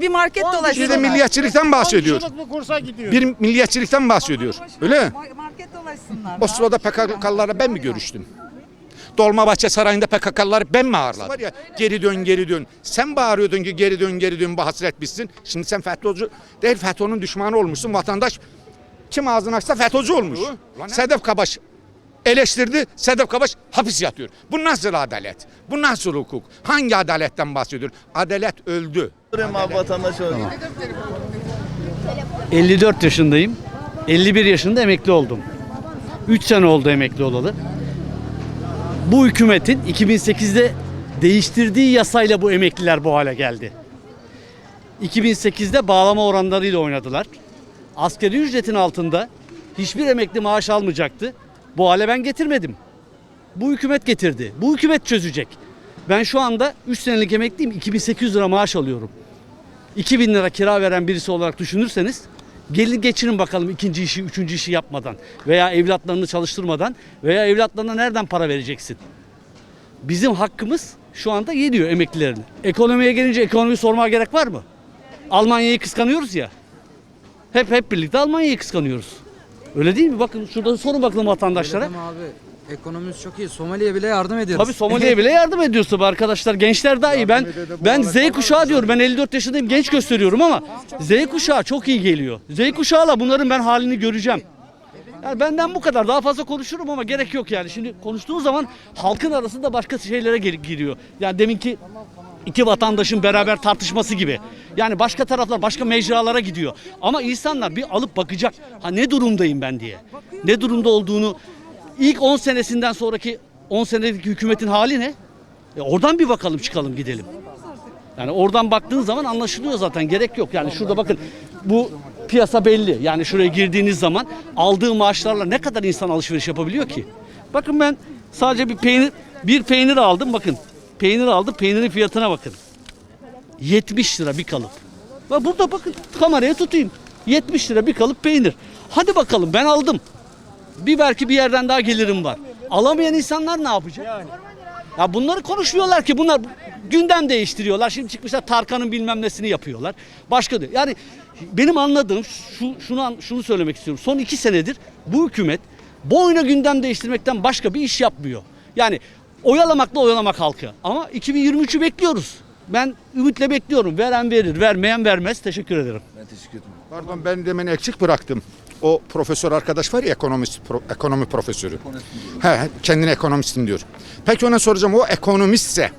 Bir market Bir de milliyetçilikten bahsediyor. bir kursa gidiyor. Bir milliyetçilikten bahsediyor. Öyle mi? Ma- Market dolaşsınlar. O sırada PKK'lılara ben mi görüştüm? Dolmabahçe Sarayı'nda PKK'lıları ben mi ağırladım? Var ya geri dön geri dön. Sen bağırıyordun ki geri dön geri dön bu hasret bitsin. Şimdi sen FETÖ'cü değil FETÖ'nün düşmanı olmuşsun. Vatandaş kim ağzını açsa FETÖ'cü olmuş. Sedef Kabaş eleştirdi. Sedef Kabaş hapis yatıyor. Bu nasıl adalet? Bu nasıl hukuk? Hangi adaletten bahsediyor? Adalet öldü. Sorayım abi vatandaş olarak. 54 yaşındayım. 51 yaşında emekli oldum. 3 sene oldu emekli olalı. Bu hükümetin 2008'de değiştirdiği yasayla bu emekliler bu hale geldi. 2008'de bağlama oranlarıyla oynadılar. Asgari ücretin altında hiçbir emekli maaş almayacaktı. Bu hale ben getirmedim. Bu hükümet getirdi. Bu hükümet çözecek. Ben şu anda 3 senelik emekliyim. 2800 lira maaş alıyorum. 2000 lira kira veren birisi olarak düşünürseniz gelin geçirin bakalım ikinci işi, üçüncü işi yapmadan veya evlatlarını çalıştırmadan veya evlatlarına nereden para vereceksin? Bizim hakkımız şu anda yediyor emeklilerin. Ekonomiye gelince ekonomi sormaya gerek var mı? Almanya'yı kıskanıyoruz ya. Hep hep birlikte Almanya'yı kıskanıyoruz. Öyle değil mi? Bakın şurada sorun bakalım vatandaşlara. Dedim abi ekonomimiz çok iyi. Somali'ye bile yardım ediyoruz. Tabii Somali'ye bile yardım ediyorsun be arkadaşlar. Gençler daha iyi. Ben ben Z kuşağı diyorum. Ben 54 yaşındayım. Genç gösteriyorum ama Z kuşağı çok iyi geliyor. Z kuşağıyla bunların ben halini göreceğim. Yani benden bu kadar. Daha fazla konuşurum ama gerek yok yani. Şimdi konuştuğu zaman halkın arasında başka şeylere gir- giriyor. Yani deminki iki vatandaşın beraber tartışması gibi. Yani başka taraflar başka mecralara gidiyor. Ama insanlar bir alıp bakacak. Ha ne durumdayım ben diye. Ne durumda olduğunu ilk 10 senesinden sonraki 10 senelik hükümetin hali ne? E oradan bir bakalım çıkalım gidelim. Yani oradan baktığın zaman anlaşılıyor zaten gerek yok. Yani şurada bakın bu piyasa belli. Yani şuraya girdiğiniz zaman aldığı maaşlarla ne kadar insan alışveriş yapabiliyor ki? Bakın ben sadece bir peynir bir peynir aldım bakın. Peynir aldım. Peynirin fiyatına bakın. 70 lira bir kalıp. Ve burada bakın kameraya tutayım. 70 lira bir kalıp peynir. Hadi bakalım ben aldım. Bir belki bir yerden daha gelirim var. Alamayan insanlar ne yapacak? Ya bunları konuşmuyorlar ki bunlar gündem değiştiriyorlar. Şimdi çıkmışlar Tarkan'ın bilmem nesini yapıyorlar. Başka diyor. Yani benim anladığım şu, şunu şunu söylemek istiyorum. Son iki senedir bu hükümet boyuna gündem değiştirmekten başka bir iş yapmıyor. Yani oyalamakla oyalamak halkı. Ama 2023'ü bekliyoruz. Ben ümitle bekliyorum. Veren verir, vermeyen vermez. Teşekkür ederim. Ben teşekkür ederim. Pardon ben demin eksik bıraktım. O profesör arkadaş var ya ekonomist, pro- ekonomi profesörü. He, kendine ekonomistim diyor. Peki ona soracağım o ekonomistse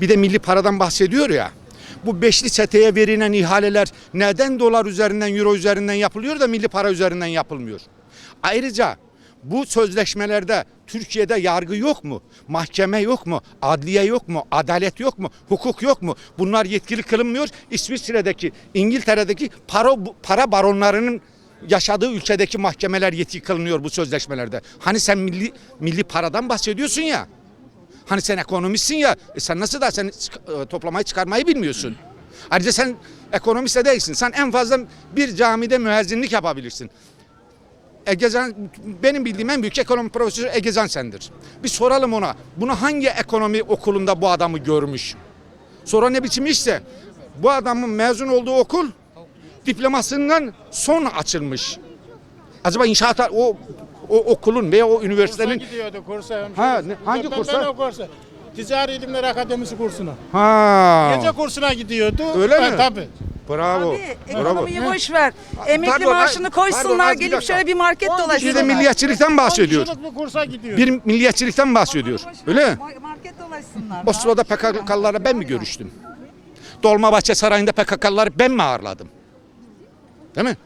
bir de milli paradan bahsediyor ya. Bu beşli çeteye verilen ihaleler neden dolar üzerinden, euro üzerinden yapılıyor da milli para üzerinden yapılmıyor? Ayrıca bu sözleşmelerde Türkiye'de yargı yok mu? Mahkeme yok mu? Adliye yok mu? Adalet yok mu? Hukuk yok mu? Bunlar yetkili kılınmıyor. İsviçre'deki, İngiltere'deki para, para baronlarının yaşadığı ülkedeki mahkemeler yetki kılınıyor bu sözleşmelerde. Hani sen milli milli paradan bahsediyorsun ya. Hani sen ekonomistsin ya. E sen nasıl da sen e, toplamayı çıkarmayı bilmiyorsun. Ayrıca sen ekonomist de değilsin. Sen en fazla bir camide müezzinlik yapabilirsin. Egecan benim bildiğim en büyük ekonomi profesörü Egecan sendir. Bir soralım ona. Bunu hangi ekonomi okulunda bu adamı görmüş? Sonra ne biçim işse bu adamın mezun olduğu okul diplomasından sonra açılmış. Acaba inşaat o o okulun veya o Kursa üniversitenin gidiyordu kursa. Ha, ne- hangi Ben- kursa? Ben o kursa. Ticari İlimler Akademisi kursuna. ha Gece kursuna gidiyordu. Öyle Ha, mi? Tabii. Bravo. Abi Bravo. ekonomiyi boş ver. Emekli Pardon, maaşını pardon, koysunlar bir gelip şöyle bir market Bir de dolaşsınlar. milliyetçilikten bahsediyor. 10 kişilik bir kursa gidiyor. Bir milliyetçilikten bahsediyor. Öyle mi? Ma- Market dolaşsınlar. O sırada PKK'lılara ben mi görüştüm? Dolmabahçe Sarayı'nda PKK'lıları ben mi ağırladım? Değil mi?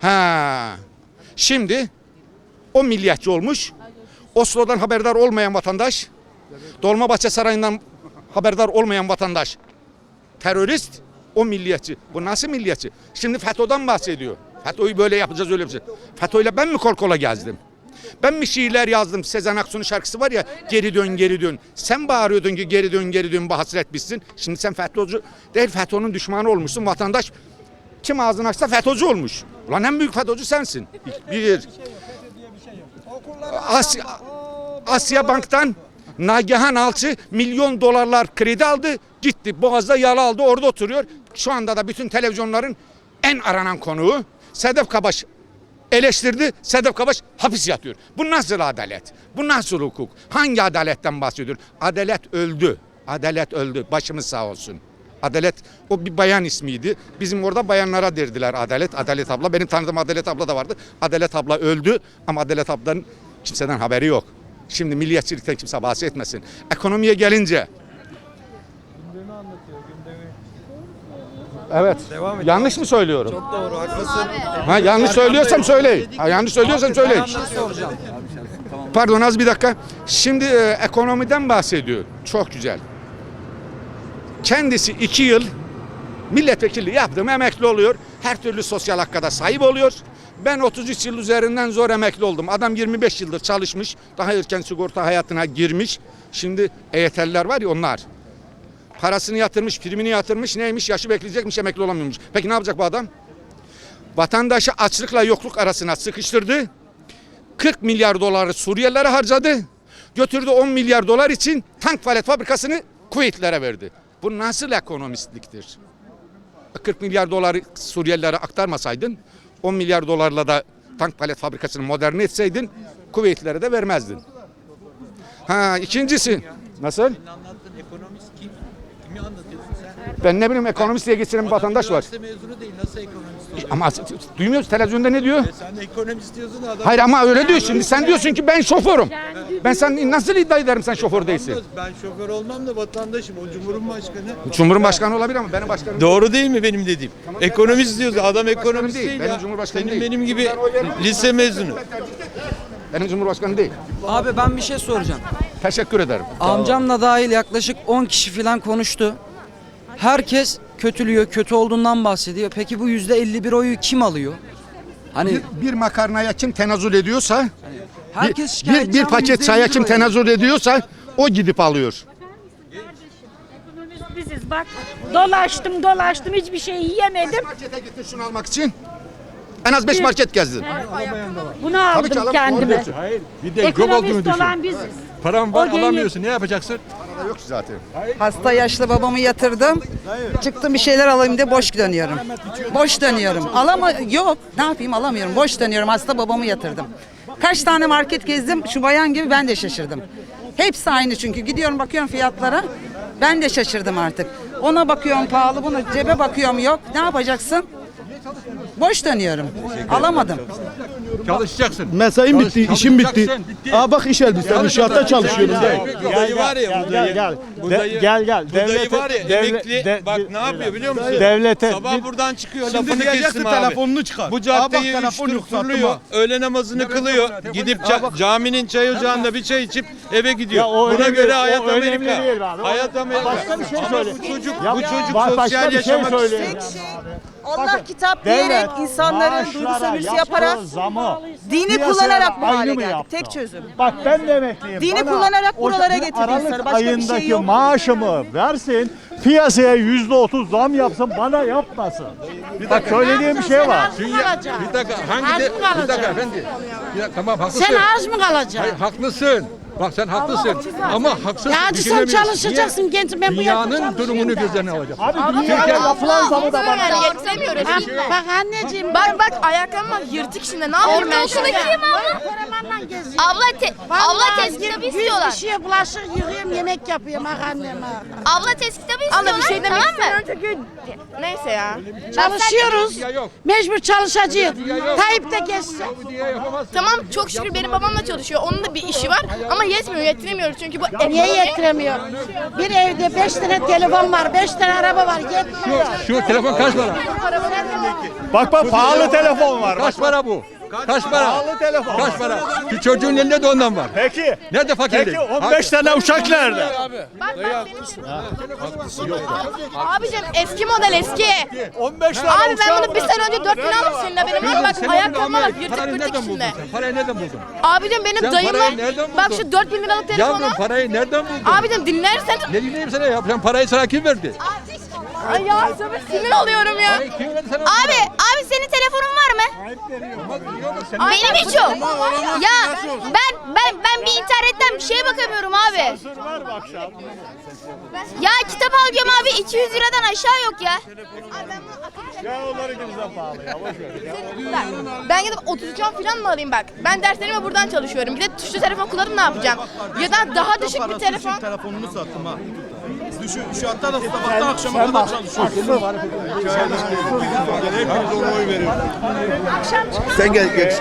Ha. Şimdi o milliyetçi olmuş. Oslo'dan haberdar olmayan vatandaş, Dolmabahçe Sarayı'ndan haberdar olmayan vatandaş terörist, o milliyetçi. Bu nasıl milliyetçi? Şimdi FETÖ'den bahsediyor. FETÖ'yü böyle yapacağız öyle yapacağız. FETÖ'yle ben mi kol kola gezdim? Ben mi şiirler yazdım? Sezen Aksu'nun şarkısı var ya geri dön geri dön. Sen bağırıyordun ki geri dön geri dön bu hasret bitsin. Şimdi sen FETÖ'cü değil FETÖ'nün düşmanı olmuşsun. Vatandaş kim ağzını açsa FETÖ'cü olmuş. Ulan en büyük FETÖ'cü sensin. Bir. Asya, Asya Bank'tan Nagihan Alçı milyon dolarlar kredi aldı. Gitti Boğaz'da yara aldı orada oturuyor. Şu anda da bütün televizyonların en aranan konuğu Sedef Kabaş eleştirdi. Sedef Kabaş hapis yatıyor. Bu nasıl adalet? Bu nasıl hukuk? Hangi adaletten bahsediyor? Adalet öldü. Adalet öldü. Başımız sağ olsun. Adalet o bir bayan ismiydi. Bizim orada bayanlara derdiler Adalet. Adalet abla. Benim tanıdığım Adalet abla da vardı. Adalet abla öldü ama Adalet ablanın kimseden haberi yok. Şimdi milliyetçilikten kimse bahsetmesin. Ekonomiye gelince Evet. Yanlış mı söylüyorum? Çok doğru, haklısın. Ha, yanlış söylüyorsam söyleyin. Ha, yanlış söylüyorsam söyleyin. soracağım. Pardon az bir dakika. Şimdi e, ekonomiden bahsediyor. Çok güzel. Kendisi iki yıl milletvekili yaptım emekli oluyor. Her türlü sosyal hakka da sahip oluyor. Ben 33 yıl üzerinden zor emekli oldum. Adam 25 yıldır çalışmış. Daha erken sigorta hayatına girmiş. Şimdi EYT'liler var ya onlar. Parasını yatırmış, primini yatırmış. Neymiş? Yaşı bekleyecekmiş, emekli olamıyormuş. Peki ne yapacak bu adam? Vatandaşı açlıkla yokluk arasına sıkıştırdı. 40 milyar doları Suriyelilere harcadı. Götürdü 10 milyar dolar için tank palet fabrikasını Kuveytlilere verdi. Bu nasıl ekonomistliktir? 40 milyar doları Suriyelilere aktarmasaydın 10 milyar dolarla da tank palet fabrikasını moderne etseydin Kuveytlilere de vermezdin. Ha ikincisi nasıl? Ekonomist kim? Kimi anlatıyorsun sen? Ben ne bileyim ekonomist diye geçiren bir vatandaş var. Üniversite mezunu değil. Nasıl ekonomist oluyor? Ama duymuyoruz televizyonda ne diyor? Sen de ekonomist diyorsun da adam. Hayır ama öyle diyor şimdi. Sen diyorsun ki ben şoförüm. Ben sen nasıl iddia ederim sen şoför değilsin? Ben şoför olmam da vatandaşım. O Cumhurbaşkanı. Cumhurbaşkanı olabilir ama benim başkanım Doğru değil mi benim dediğim? ekonomist diyorsun. Adam ekonomist değil, değil, benim ya. Cumhurbaşkanım Senin değil. benim gibi lise mezunu. Benim Cumhurbaşkanı değil. Abi ben bir şey soracağım. Teşekkür ederim. Amcamla dahil yaklaşık 10 kişi falan konuştu. Herkes kötülüyor, kötü olduğundan bahsediyor. Peki bu %51 oyu kim alıyor? Hani Bir, bir makarnaya kim tenezzül ediyorsa, herkes bir, bir ama paket %51 çaya kim tenezzül ediyorsa o gidip alıyor. Ekonomist biziz bak. Dolaştım dolaştım hiçbir şey yiyemedim. Markete gittin şunu almak için. En az 5 market gezdin. Bunu ki aldım alamam, doğru kendime. diyorsun. Hayır bir de yok olduğunu Ekonomist düşün. olan biziz. Param var O geliyor. alamıyorsun ne yapacaksın? Yok zaten. Hasta yaşlı babamı yatırdım. Çıktım bir şeyler alayım diye boş dönüyorum. Boş dönüyorum. Alama yok. Ne yapayım alamıyorum. Boş dönüyorum. Hasta babamı yatırdım. Kaç tane market gezdim. Şu bayan gibi ben de şaşırdım. Hepsi aynı çünkü. Gidiyorum bakıyorum fiyatlara. Ben de şaşırdım artık. Ona bakıyorum pahalı, buna cebe bakıyorum yok. Ne yapacaksın? Boş dönüyorum. Alamadım. Çalışacaksın. Mesaim bitti, işim bitti. Çalışacaksın, bitti. Aa bak iş elbise, inşaatta çalışıyorum. Bu dayı var ya. Bu Gel gel. Gel gel. Bu dayı Devlete- var ya devle- emekli. de- bak ne yapıyor biliyor musun? Devlete- Sabah bir- buradan çıkıyor Şimdi lafını diyeceksin kestim abi. telefonunu çıkar. Bu caddeyi yok, sattım turluyor. Öğle namazını kılıyor. Gidip ca- caminin çay ocağında bir çay içip eve gidiyor. Ya o Buna önemli- göre o hayat önemli Amerika. değil abi. O- Hayat Amerika. Başka bir şey Ama söyle. Bu çocuk, Ya bu çocuk bak- başka sosyal bir şey yaşamak söyle. istiyor. Allah kitap Devlet diyerek insanların duygu maaşlara sömürüsü yaptığı yaparak zamı dini piyasaya kullanarak bu aynı hale mı geldik. yaptı? Tek çözüm. Bak ben de emekliyim. Dini Bana kullanarak o- buralara getirdi Aralık insanı. Başka bir şey ayındaki yok. maaşımı versin. Piyasaya yüzde otuz zam yapsın bana yapmasın. Bak söylediğim bir şey var. Bir dakika hangi de, bir dakika efendi. Bir dakika, tamam haklısın. Sen az mı kalacaksın? Hayır, haklısın. Bak sen haklısın. Ama haksız Ya hadi sen düşünemiyorsun. çalışacaksın Niye? genç ben bu yaşta Dünyanın durumunu göz önüne alacaksın. Abi dünyaya yapılan zamı da bana yap. Bak, bak anneciğim Bak bak bak yırtık şimdi ne yapayım ben şimdi? Karamanla geziyorum. Abla te abla test kitabı Yüz istiyorlar. kişiye bulaşık yıkıyorum yemek yapıyorum ah annem ah. Abla test kitabı istiyorlar. Abla bir şey demek tamam mı? Neyse ya. Çalışıyoruz. Mecbur çalışacağız. Tayyip de geçse. Tamam çok şükür benim babam da çalışıyor. Onun da bir işi var ama yetmiyor yetiremiyoruz çünkü bu Niye yetiremiyor? Bir evde beş tane telefon var, beş tane araba var. Yetmiyor. Şu telefon kaç para? Bak bak pahalı telefon var. Kaç para bu? Kaç para? Pahalı telefon. Kaç para? Şu çocuğun elinde de ondan var. Peki. Nerede fakirlik? Peki 15 tane uçak nerede? Bak bak benim... Abicim eski model eski. 15 tane Abi ben uçak bunu bir sene önce 4000 aldım senin haberin var? Bak ayakkabıma bak Parayı yırtık pırtık nereden buldun içinde. sen? Parayı nereden buldun? Abicim benim Sen parayı nereden Bak buldun? şu 4000 liralık telefonu. Yavrum parayı nereden buldun? Abicim dinlersen. Ne diyeyim sana ya? Sen parayı sana kim verdi? Ay ya sana sinir oluyorum ya. Parayı kim verdi sana? Abi senin telefonun var mi? Benim hiç yok. Ya ben ben ben bir internetten bir şeye bakamıyorum abi. Ya kitap alacağım abi 200 liradan aşağı yok ya. Ya onları kimse pahalı ya. Boş ver. Ben gidip 33 an falan mı alayım bak. Ben derslerime buradan çalışıyorum. Bir de tuşlu telefon kullanıp ne yapacağım? Ya da daha düşük bir telefon. Telefonumu sattım ha. Düşün, şu hatta da sabahtan akşama kadar çalışıyorum. Hepiniz ona oy veriyor. Sen gel geç.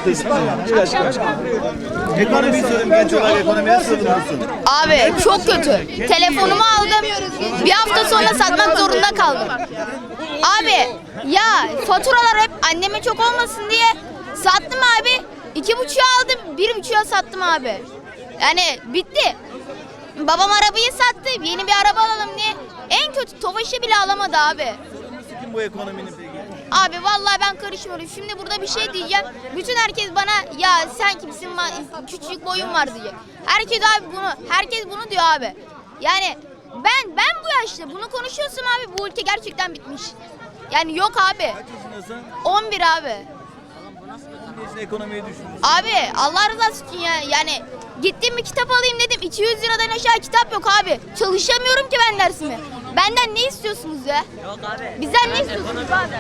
Ekonomiyi sorayım genç olarak ekonomiye sorumlusun. Abi çok kötü. Telefonumu aldım. Bir hafta sonra satmak zorunda kaldım. Abi ya faturalar hep anneme çok olmasın diye sattım abi. İki buçuğa aldım, bir buçuğa sattım abi. Yani bitti. Babam arabayı sattı. Yeni bir araba alalım diye. En kötü Tofaş'ı bile alamadı abi. Kim bu ekonominin peki? Abi vallahi ben karışmıyorum. Şimdi burada bir şey diyeceğim. Bütün herkes bana ya sen kimsin ma- küçük boyun var diyecek. Herkes abi bunu herkes bunu diyor abi. Yani ben ben bu yaşta bunu konuşuyorsam abi bu ülke gerçekten bitmiş. Yani yok abi. Nasıl? 11 abi. Neyse ekonomiyi düşünüyorsun. Abi Allah rızası için ya yani gittim bir kitap alayım dedim 200 liradan aşağı kitap yok abi. Çalışamıyorum ki ben dersimi. Benden ne istiyorsunuz ya? Yok abi. Bizden ne istiyorsunuz abi?